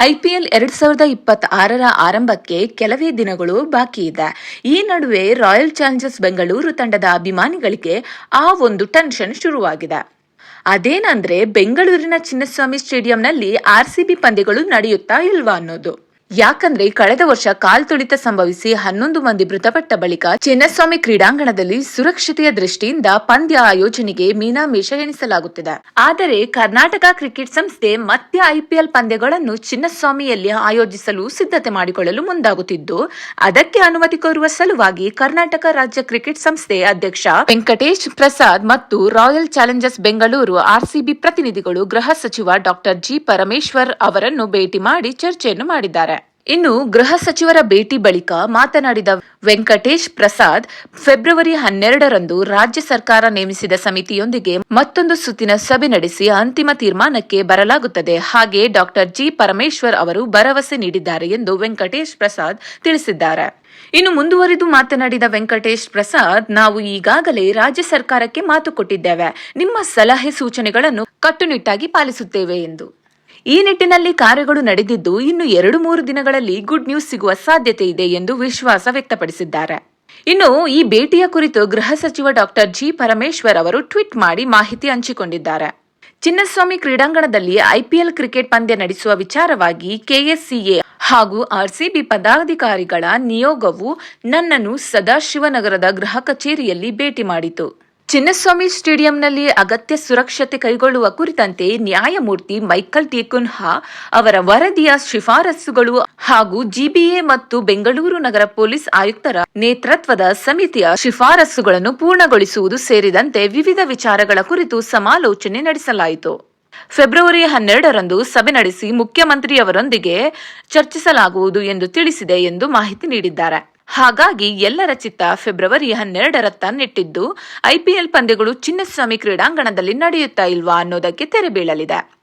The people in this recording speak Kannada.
ಐಪಿಎಲ್ ಎರಡ್ ಸಾವಿರದ ಇಪ್ಪತ್ತಾರರ ಆರಂಭಕ್ಕೆ ಕೆಲವೇ ದಿನಗಳು ಬಾಕಿ ಇದೆ. ಈ ನಡುವೆ ರಾಯಲ್ ಚಾಲೆಂಜರ್ಸ್ ಬೆಂಗಳೂರು ತಂಡದ ಅಭಿಮಾನಿಗಳಿಗೆ ಆ ಒಂದು ಟೆನ್ಷನ್ ಶುರುವಾಗಿದೆ. ಅದೇನಂದ್ರೆ ಬೆಂಗಳೂರಿನ ಚಿನ್ನಸ್ವಾಮಿ ಸ್ಟೇಡಿಯಂನಲ್ಲಿ ಆರ್ಸಿಬಿ ಪಂದ್ಯಗಳು ನಡೆಯುತ್ತಾ ಇಲ್ವಾ ಅನ್ನೋದು. ಯಾಕಂದ್ರೆ ಕಳೆದ ವರ್ಷ ಕಾಲ್ತುಳಿತ ಸಂಭವಿಸಿ ಹನ್ನೊಂದು ಮಂದಿ ಮೃತಪಟ್ಟ ಬಳಿಕ ಚಿನ್ನಸ್ವಾಮಿ ಕ್ರೀಡಾಂಗಣದಲ್ಲಿ ಸುರಕ್ಷತೆಯ ದೃಷ್ಟಿಯಿಂದ ಪಂದ್ಯ ಆಯೋಜನೆಗೆ ಮೀನಾಮೇಷ ಎಣಿಸಲಾಗುತ್ತಿದೆ. ಆದರೆ ಕರ್ನಾಟಕ ಕ್ರಿಕೆಟ್ ಸಂಸ್ಥೆ ಮತ್ತೆ ಐಪಿಎಲ್ ಪಂದ್ಯಗಳನ್ನು ಚಿನ್ನಸ್ವಾಮಿಯಲ್ಲಿ ಆಯೋಜಿಸಲು ಸಿದ್ಧತೆ ಮಾಡಿಕೊಳ್ಳಲು ಮುಂದಾಗುತ್ತಿದ್ದು, ಅದಕ್ಕೆ ಅನುಮತಿ ಕೋರುವ ಸಲುವಾಗಿ ಕರ್ನಾಟಕ ರಾಜ್ಯ ಕ್ರಿಕೆಟ್ ಸಂಸ್ಥೆ ಅಧ್ಯಕ್ಷ ವೆಂಕಟೇಶ್ ಪ್ರಸಾದ್ ಮತ್ತು ರಾಯಲ್ ಚಾಲೆಂಜರ್ಸ್ ಬೆಂಗಳೂರು ಆರ್ಸಿಬಿ ಪ್ರತಿನಿಧಿಗಳು ಗೃಹ ಸಚಿವ ಡಾಕ್ಟರ್ ಜಿ ಪರಮೇಶ್ವರ್ ಅವರನ್ನು ಭೇಟಿ ಮಾಡಿ ಚರ್ಚೆಯನ್ನು ಮಾಡಿದ್ದಾರೆ. ಇನ್ನು ಗೃಹ ಸಚಿವರ ಭೇಟಿ ಬಳಿಕ ಮಾತನಾಡಿದ ವೆಂಕಟೇಶ್ ಪ್ರಸಾದ್, ಫೆಬ್ರವರಿ ಹನ್ನೆರಡರಂದು ರಾಜ್ಯ ಸರ್ಕಾರ ನೇಮಿಸಿದ ಸಮಿತಿಯೊಂದಿಗೆ ಮತ್ತೊಂದು ಸುತ್ತಿನ ಸಭೆ ನಡೆಸಿ ಅಂತಿಮ ತೀರ್ಮಾನಕ್ಕೆ ಬರಲಾಗುತ್ತದೆ. ಹಾಗೆ ಡಾಕ್ಟರ್ ಜಿ ಪರಮೇಶ್ವರ್ ಅವರು ಭರವಸೆ ನೀಡಿದ್ದಾರೆ ಎಂದು ವೆಂಕಟೇಶ್ ಪ್ರಸಾದ್ ತಿಳಿಸಿದ್ದಾರೆ. ಇನ್ನು ಮುಂದುವರಿದು ಮಾತನಾಡಿದ ವೆಂಕಟೇಶ್ ಪ್ರಸಾದ್, ನಾವು ಈಗಾಗಲೇ ರಾಜ್ಯ ಸರ್ಕಾರಕ್ಕೆ ಮಾತು ಕೊಟ್ಟಿದ್ದೇವೆ. ನಿಮ್ಮ ಸಲಹೆ ಸೂಚನೆಗಳನ್ನು ಕಟ್ಟುನಿಟ್ಟಾಗಿ ಪಾಲಿಸುತ್ತೇವೆ ಎಂದು. ಈ ನಿಟ್ಟಿನಲ್ಲಿ ಕಾರ್ಯಗಳು ನಡೆದಿದ್ದು ಇನ್ನು ಎರಡು ಮೂರು ದಿನಗಳಲ್ಲಿ ಗುಡ್ ನ್ಯೂಸ್ ಸಿಗುವ ಸಾಧ್ಯತೆ ಇದೆ ಎಂದು ವಿಶ್ವಾಸ ವ್ಯಕ್ತಪಡಿಸಿದ್ದಾರೆ. ಇನ್ನು ಈ ಭೇಟಿಯ ಕುರಿತು ಗೃಹ ಸಚಿವ ಡಾಕ್ಟರ್ ಜಿ ಪರಮೇಶ್ವರ್ ಅವರು ಟ್ವೀಟ್ ಮಾಡಿ ಮಾಹಿತಿ ಹಂಚಿಕೊಂಡಿದ್ದಾರೆ. ಚಿನ್ನಸ್ವಾಮಿ ಕ್ರೀಡಾಂಗಣದಲ್ಲಿ ಐಪಿಎಲ್ ಕ್ರಿಕೆಟ್ ಪಂದ್ಯ ನಡೆಸುವ ವಿಚಾರವಾಗಿ ಕೆಎಸ್ಸಿಎ ಹಾಗೂ ಆರ್ಸಿಬಿ ಪದಾಧಿಕಾರಿಗಳ ನಿಯೋಗವು ನನ್ನನ್ನು ಸದಾಶಿವನಗರದ ಗೃಹ ಕಚೇರಿಯಲ್ಲಿ ಭೇಟಿ ಮಾಡಿತು. ಚಿನ್ನಸ್ವಾಮಿ ಸ್ಟೇಡಿಯಂನಲ್ಲಿ ಅಗತ್ಯ ಸುರಕ್ಷತೆ ಕೈಗೊಳ್ಳುವ ಕುರಿತಂತೆ ನ್ಯಾಯಮೂರ್ತಿ ಮೈಕಲ್ ಟೇಕುನ್ಹಾ ಅವರ ವರದಿಯ ಶಿಫಾರಸುಗಳು ಹಾಗೂ ಜಿಬಿಎ ಮತ್ತು ಬೆಂಗಳೂರು ನಗರ ಪೊಲೀಸ್ ಆಯುಕ್ತರ ನೇತೃತ್ವದ ಸಮಿತಿಯ ಶಿಫಾರಸುಗಳನ್ನು ಪೂರ್ಣಗೊಳಿಸುವುದು ಸೇರಿದಂತೆ ವಿವಿಧ ವಿಚಾರಗಳ ಕುರಿತು ಸಮಾಲೋಚನೆ ನಡೆಸಲಾಯಿತು. ಫೆಬ್ರವರಿ ಹನ್ನೆರಡರಂದು ಸಭೆ ನಡೆಸಿ ಮುಖ್ಯಮಂತ್ರಿಯವರೊಂದಿಗೆ ಚರ್ಚಿಸಲಾಗುವುದು ಎಂದು ತಿಳಿಸಿದೆ ಎಂದು ಮಾಹಿತಿ ನೀಡಿದ್ದಾರೆ. ಹಾಗಾಗಿ ಎಲ್ಲರ ಚಿತ್ತ ಫೆಬ್ರವರಿ ಹನ್ನೆರಡರತ್ತ ನೆಟ್ಟಿದ್ದು ಐಪಿಎಲ್ ಪಂದ್ಯಗಳು ಚಿನ್ನಸ್ವಾಮಿ ಕ್ರೀಡಾಂಗಣದಲ್ಲಿ ನಡೆಯುತ್ತಾ ಇಲ್ವಾ ಅನ್ನೋದಕ್ಕೆ ತೆರೆ ಬೀಳಲಿದೆ.